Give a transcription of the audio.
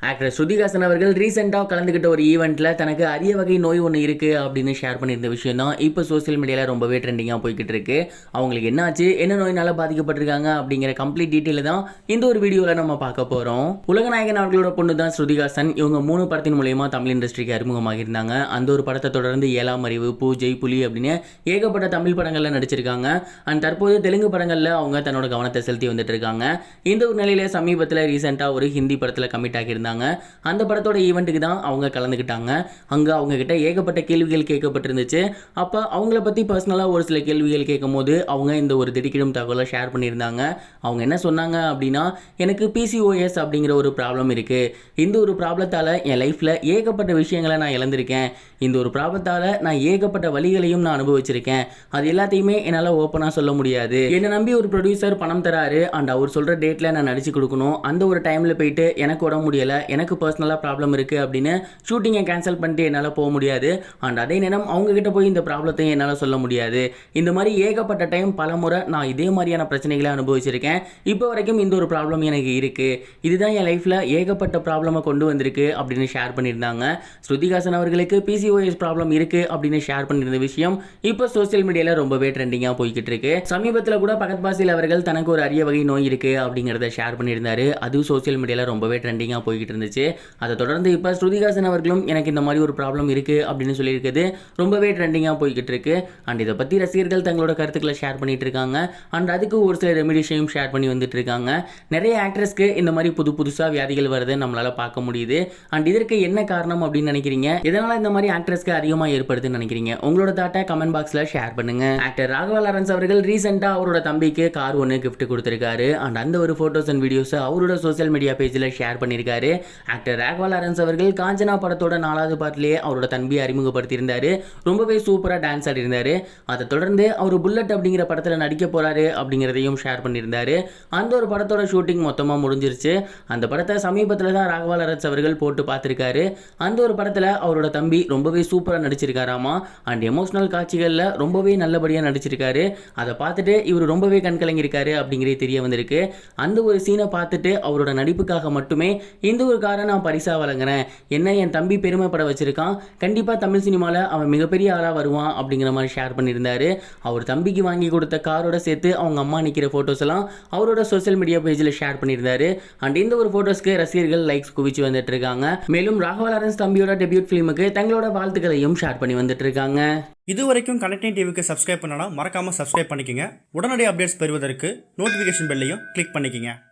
Actor Shruti Haasan அவர்கள் ரீசெண்டாக கலந்துக்கிட்ட ஒரு ஈவெண்ட்டில் தனக்கு அரிய வகை நோய் ஒன்று இருக்குது அப்படின்னு ஷேர் பண்ணியிருந்த விஷயம் தான் இப்போ சோஷியல் மீடியாவில் ரொம்பவே ட்ரெண்டிங்காக போய்கிட்டு இருக்கு. அவங்களுக்கு என்னாச்சு? என்ன நோயினால பாதிக்கப்பட்டிருக்காங்க? அப்படிங்கிற கம்ப்ளீட் டீட்டெயில் தான் இந்த ஒரு வீடியோவில் நம்ம பார்க்க போகிறோம் உலகநாயகன் அவர்களோட பொண்ணு தான் ஸ்ருதிகாசன் இவங்க மூணு படத்தின் மூலயமா தமிழ் இண்டஸ்ட்ரிக்கு அறிமுகமாக இருந்தாங்க. அந்த ஒரு படத்தை தொடர்ந்து ஏழாம் அறிவு பூஜை புலி அப்படின்னு ஏகப்பட்ட தமிழ் படங்களில் நடிச்சிருக்காங்க. அண்ட் தற்போது தெலுங்கு படங்களில் அவங்க தன்னோட கவனத்தை செலுத்தி வந்துட்டு இருக்காங்க. இந்த ஒரு நிலையில் சமீபத்தில் ரீசெண்டாக ஒரு ஹிந்தி படத்தில் கமிட் ஆகியிருந்தாங்க. அந்த படத்தோட ஈவெண்ட்டுக்கு தான் அவங்க கலந்துக்கிட்டாங்க. அங்கே அவங்க கிட்ட ஏகப்பட்ட கேள்விகள் கேட்கப்பட்டிருந்துச்சு. அப்போ அவங்கள பற்றி பர்சனலாக ஒரு சில கேள்விகள் கேட்கும்போது அவங்க இந்த ஒரு திடுக்கிடும் தகவலை ஷேர் பண்ணியிருந்தாங்க. அவங்க என்ன சொன்னாங்க அப்படின்னா எனக்கு பிசிஓஎஸ் அப்படிங்கிற ஒரு ப்ராப்ளம் இருக்குது இந்த ஒரு ப்ராப்ளத்தால் என் லைஃப்பில் ஏகப்பட்ட விஷயங்களை நான் இழந்திருக்கேன். இந்த ஒரு ப்ராப்ளத்தால் நான் ஏகப்பட்ட வழிகளையும் நான் அனுபவிச்சிருக்கேன். அது எல்லாத்தையுமே என்னால் ஓப்பனாக சொல்ல முடியாது. என்னை நம்பி ஒரு ப்ரொடியூசர் பணம் தராரு. அண்ட் அவர் சொல்கிற டேட்டில் நான் நடிச்சு கொடுக்கணும். அந்த ஒரு டைமில் போயிட்டு எனக்கு உடம்பு முடியலை. எனக்கு பர்சனலாக ப்ராப்ளம் இருக்குது அப்படின்னு ஷூட்டிங்கை கேன்சல் பண்ணிட்டு என்னால் போக முடியாது. அண்ட் அதே நேரம் அவங்கக்கிட்ட போய் இந்த ப்ராப்ளத்தையும் என்னால் சொல்ல முடியாது. இந்த மாதிரி ஏகப்பட்ட டைம் பல முறை நான் இதே மாதிரியான பிரச்சனைகளை அனுபவிச்சிருக்கேன். இப்போ வரைக்கும் இந்த ஒரு ப்ராப்ளம் எனக்கு இருக்குது இதுதான் என் லைஃப்பில் ஏகப்பட்ட ப்ராப்ளமை கொண்டு வந்திருக்கு அப்படின்னு ஷேர் பண்ணியிருந்தாங்க. ஸ்ருதிகாசன் அவர்களுக்கு பிசிஓஎஸ் ப்ராப்ளம் இருக்குது அப்படின்னு ஷேர் பண்ணியிருந்த விஷயம் இப்போ சோஷியல் மீடியாவில் ரொம்பவே ட்ரெண்டிங்காக போய்கிட்டு இருக்கு. சமீபத்தில் கூட பகத் பாசில் அவர்கள் தனக்கு ஒரு அரிய வகை நோய் இருக்குது அப்படிங்கிறத ஷேர் பண்ணியிருந்தாரு. அதுவும் சோசியல் மீடியாவில் ரொம்பவே ட்ரெண்டிங்காக போய்கிட்டு இருந்துச்சு. அதை தொடர்ந்து இப்போ ஸ்ருதிகாசன் அவர்களும் எனக்கு இந்த மாதிரி ஒரு ப்ராப்ளம் இருக்குது அப்படின்னு சொல்லியிருக்குது. ரொம்பவே ட்ரெண்டிங்காக போய்கிட்டு இருக்கு. அண்ட் இதை பற்றி ரசிகர்கள் தங்களோட கருத்துக்களை ஷேர் பண்ணிட்டு இருக்காங்க. அண்ட் அதுக்கு ஒரு சில ரெமிடிஷையும் ஷேர் பண்ணி வந்துட்டு இருக்காங்க. நிறைய ஆக்ட்ரஸ்க்கு இந்த மாதிரி புது புதுசாக வியாதிகள் வருது நம்மளால் பார்க்க முடியுது. அண்ட் இதற்கு என்ன காரணம் அப்படின்னு நினைக்கிறீங்க? இதனால் இந்த மாதிரி ஆக்ட்ரஸ்க்கு அதிகமாக ஏற்படுதுன்னு நினைக்கிறீங்க? உங்களோட தாட்டை கமெண்ட் பாக்ஸில் ஷேர் பண்ணுங்க. ஆக்டர் ராகவா லாரன்ஸ் அவர்கள் ரீசெண்டாக அவரோட தம்பிக்கு கார் ஒன்று கிஃப்ட் கொடுத்துருக்காரு. அண்ட் அந்த ஒரு ஃபோட்டோஸ் அண்ட் வீடியோஸை அவரோட சோஷியல் மீடியா பேஜில் ஷேர் பண்ணியிருக்காரு ஆக்டர் ராகவா லாரன்ஸ் அவர்கள் காஞ்சனா படத்தோட நாலாவது பாட்டிலேயே அவரோட தம்பியை அறிமுகப்படுத்தியிருந்தாரு. ரொம்பவே சூப்பராக டான்ஸ் ஆடிருந்தாரு அதை தொடர்ந்து அவர் புல்லட் அப்படிங்கிற படத்தில் நடிக்க போறாரு அப்படிங்கிறதையும் ஷேர் பண்ணியிருந்தாரு. அந்த ஒரு படத்தோட ஷூட்டிங் மொத்தமாக முடிஞ்சிருச்சு. அந்த படத்தை சமீபத்தில் தான் ராகவா லாரன்ஸ் அவர்கள் போட்டு பார்த்துருக்காரு. அந்த ஒரு படத்தில் அவரோட தம்பி ரொம்பவே சூப்பராக நடிச்சிருக்காராமா. அண்ட் எமோஷனல் காட்சிகளில் ரொம்பவே நல்லபடியாக நடிச்சிருக்காரு. அதை பார்த்துட்டு இவர் ரொம்பவே கண்கலங்கியிருக்காரு அப்படிங்கிறதே தெரிய வந்திருக்கு. அந்த ஒரு சீனை பார்த்துட்டு அவரோட நடிப்புக்காக மட்டுமே இந்த ஒரு காரை நான் பரிசாக வழங்குறேன். என்ன என் தம்பி பெருமைப்பட வச்சுருக்கான்? கண்டிப்பாக தமிழ் சினிமாவில் அவன் மிகப்பெரிய ஆளாக வருவான் அப்படிங்கிற மாதிரி ஷேர் பண்ணியிருந்தாரு. அவர் தம்பிக்கு வாங்கி கொடுத்த காரோட சேர்த்து அவங்க அம்மா நிற்கிற ஃபோட்டோஸ் எல்லாம் அவரோட சோஷியல் மீடியா பேஜில் ஷேர் பண்ணியிருந்தாரு. அண்ட் இந்த ஒரு ஃபோட்டோஸ்க்கு ரசிகர்கள் லைக்ஸ் குவிச்சு வந்துட்டு இருக்காங்க. மேலும் ராகவா லாரன்ஸ் தம்பியோட டெபியூட் ஃபிலிமுக்கு தங்களோட வாழ்த்துக்களையும் ஷேர் பண்ணி வந்துட்டு இருக்காங்க. இது வரைக்கும் கனெக்டிங் டிவிக்கு சப்ஸ்கிரைப் பண்ணனா மறக்காமல் சப்ஸ்கிரைப் பண்ணிக்கங்க. உடனடி அப்டேட்ஸ் பெறுவதற்கு நோட்டிஃபிகேஷன் பெல்லையும் கிளிக் பண்ணிக்கங்க.